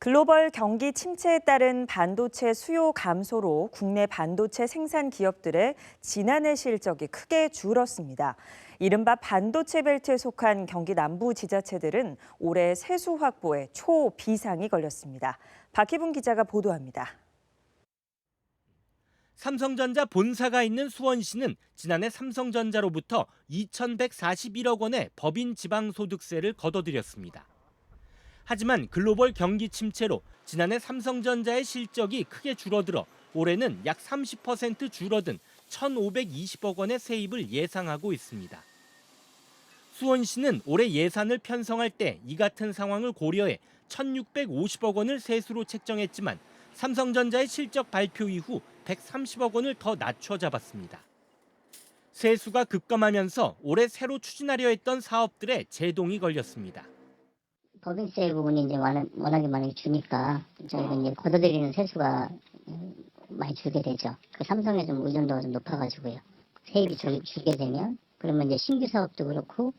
글로벌 경기 침체에 따른 반도체 수요 감소로 국내 반도체 생산 기업들의 지난해 실적이 크게 줄었습니다. 이른바 반도체 벨트에 속한 경기 남부 지자체들은 올해 세수 확보에 초비상이 걸렸습니다. 박희분 기자가 보도합니다. 삼성전자 본사가 있는 수원시는 지난해 삼성전자로부터 2,141억 원의 법인 지방소득세를 거둬들였습니다. 하지만 글로벌 경기 침체로 지난해 삼성전자의 실적이 크게 줄어들어 올해는 약 30% 줄어든 1,520억 원의 세입을 예상하고 있습니다. 수원시는 올해 예산을 편성할 때 이 같은 상황을 고려해 1,650억 원을 세수로 책정했지만 삼성전자의 실적 발표 이후 130억 원을 더 낮춰 잡았습니다. 세수가 급감하면서 올해 새로 추진하려 했던 사업들의 제동이 걸렸습니다. 법인세 부분이 이제 워낙, 워낙에 많이 주니까 저희가 이제 걷어들이는 세수가 음, 많이 줄게 되죠. 그 삼성의 좀 의존도가 좀 높아가지고요. 세입이 줄, 줄게 되면 그러면 이제 신규 사업도 그렇고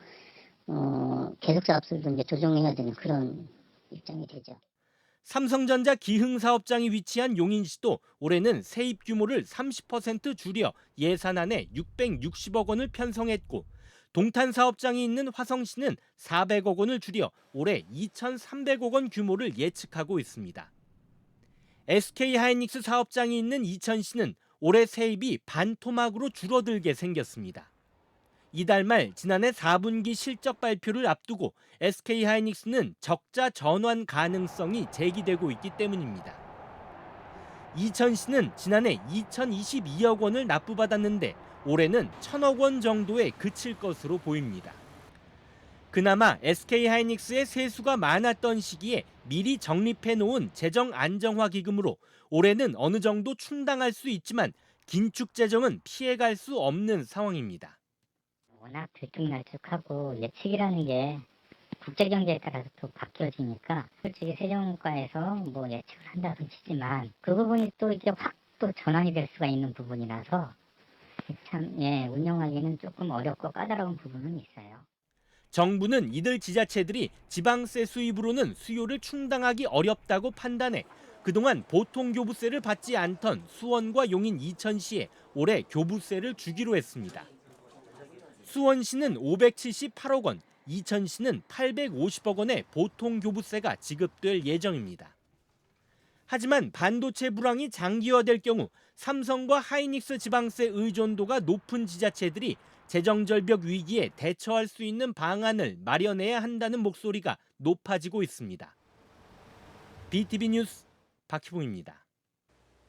어, 계속 사업들도 이제 조정해야 되는 그런 입장이 되죠. 삼성전자 기흥 사업장이 위치한 용인시도 올해는 세입 규모를 30% 줄여 예산안에 660억 원을 편성했고 동탄 사업장이 있는 화성시는 400억 원을 줄여 올해 2,300억 원 규모를 예측하고 있습니다. SK 하이닉스 사업장이 있는 이천시는 올해 세입이 반토막으로 줄어들게 생겼습니다. 이달 말 지난해 4분기 실적 발표를 앞두고 SK 하이닉스는 적자 전환 가능성이 제기되고 있기 때문입니다. 이천시는 지난해 2,022억 원을 납부받았는데 올해는 1,000억 원 정도에 그칠 것으로 보입니다. 그나마 SK 하이닉스의 세수가 많았던 시기에 미리 적립해 놓은 재정 안정화 기금으로 올해는 어느 정도 충당할 수 있지만 긴축 재정은 피해갈 수 없는 상황입니다. 워낙 들쭉날쭉하고 예측이라는 게 국제 경제에 따라서 또 바뀌어지니까 솔직히 세정과에서 뭐 예측을 한다고 치지만 그 부분이 또 이제 확또 전환이 될 수가 있는 부분이라서 참 예, 운영하기는 조금 어렵고 까다로운 부분은 있어요. 정부는 이들 지자체들이 지방세 수입으로는 수요를 충당하기 어렵다고 판단해 그동안 보통 교부세를 받지 않던 수원과 용인 이천시에 올해 교부세를 주기로 했습니다. 수원시는 578억 원, 이천시는 850억 원의 보통 교부세가 지급될 예정입니다. 하지만 반도체 불황이 장기화될 경우 삼성과 하이닉스 지방세 의존도가 높은 지자체들이 재정 절벽 위기에 대처할 수 있는 방안을 마련해야 한다는 목소리가 높아지고 있습니다. BTV 뉴스 박희봉입니다.